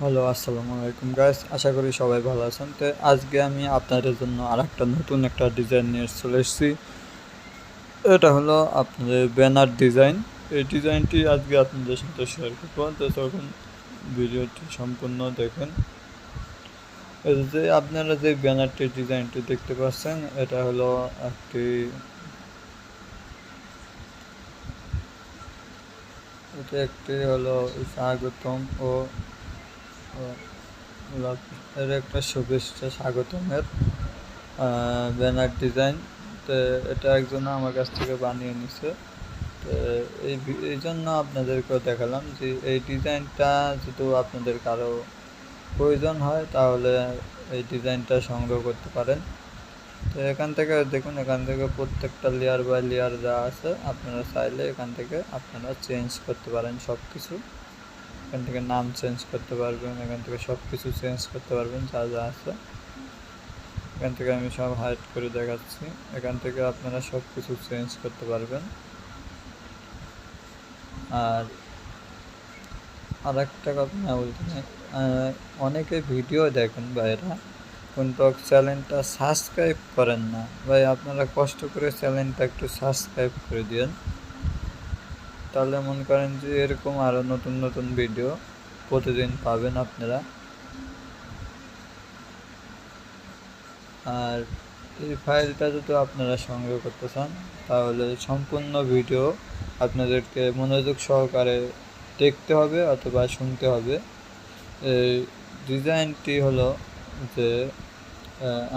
Hello আসসালামু আলাইকুম guys আশা করি সবাই ভালো আছেন। তো আজকে আমি আপনাদের জন্য আর একটা নতুন একটা ডিজাইন নিয়ে চলে এসেছি। এটা হলো আপনাদের ব্যানার ডিজাইন এই ডিজাইনটি আজকে আপনাদের সাথে শেয়ার করব। তো তখন ভিডিওটি সম্পূর্ণ দেখেন। যে আপনারা যে ব্যানারটির ডিজাইনটি দেখতে পাচ্ছেন, এটা হলো একটি এটা একটি হলো স্বাগতম ও এর একটা শুভেচ্ছা স্বাগতমের ব্যানার ডিজাইন, তো এটা একজন আমার কাছ থেকে বানিয়ে নিছে। তো এই এই জন্য আপনাদেরকেও দেখালাম যে এই ডিজাইনটা যদি আপনাদের কারও প্রয়োজন হয়, তাহলে এই ডিজাইনটা সংগ্রহ করতে পারেন। তো এখান থেকে দেখুন, এখান থেকে প্রত্যেকটা লেয়ার বাই লেয়ার যা আছে, আপনারা চাইলে এখান থেকে আপনারা চেঞ্জ করতে পারেন সব কিছু এখান থেকে নাম চেঞ্জ করতে পারবেন, এখান থেকে সব কিছু চেঞ্জ করতে পারবেন, যা যা আছে। এখান থেকে আমি সব হাইড করে দেখাচ্ছি। এখান থেকে আপনারা সব কিছু চেঞ্জ করতে পারবেন। আর আর একটা কথা না বলতে অনেকে ভিডিও দেখেন বাইরা কিন্তু চ্যানেলটা সাবস্ক্রাইব করেন না। ভাই, আপনারা কষ্ট করে চ্যানেলটা একটু সাবস্ক্রাইব করে দিন তাহলে মনে করেন যে এরকম আরও নতুন নতুন ভিডিও প্রতিদিন পাবেন আপনারা। আর এই ফাইলটা যদি আপনারা সংগ্রহ করতে চান, তাহলে সম্পূর্ণ ভিডিও আপনাদেরকে মনোযোগ সহকারে দেখতে হবে অথবা শুনতে হবে। এই ডিজাইনটি হলো যে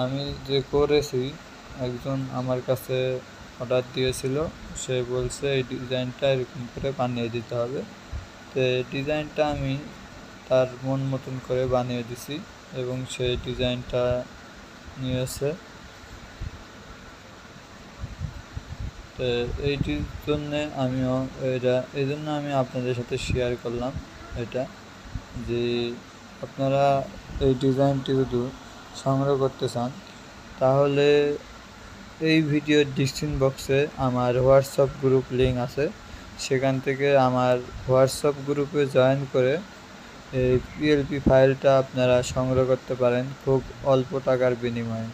আমি যে করেছি, একজন আমার কাছে অর্ডার দিয়েছিল, সে বলছে এই ডিজাইনটা এরকম করে বানিয়ে দিতে হবে। তো ডিজাইনটা আমি তার মন মতন করে বানিয়ে দিছি এবং সেই ডিজাইনটা নিয়েছে। তো এইটির জন্যে আমিও এটা এই জন্য আমি আপনাদের সাথে শেয়ার করলাম এটা, যে আপনারা এই ডিজাইনটি যদি সংগ্রহ করতে চান, তাহলে এই ভিডিওর ডিসক্রিপশন বক্সে আমার হোয়াটসঅ্যাপ গ্রুপ লিঙ্ক আছে। সেখান থেকে আমার হোয়াটসঅ্যাপ গ্রুপে জয়েন করে এই পিএলপি ফাইলটা আপনারা সংগ্রহ করতে পারেন খুব অল্প টাকার বিনিময়ে।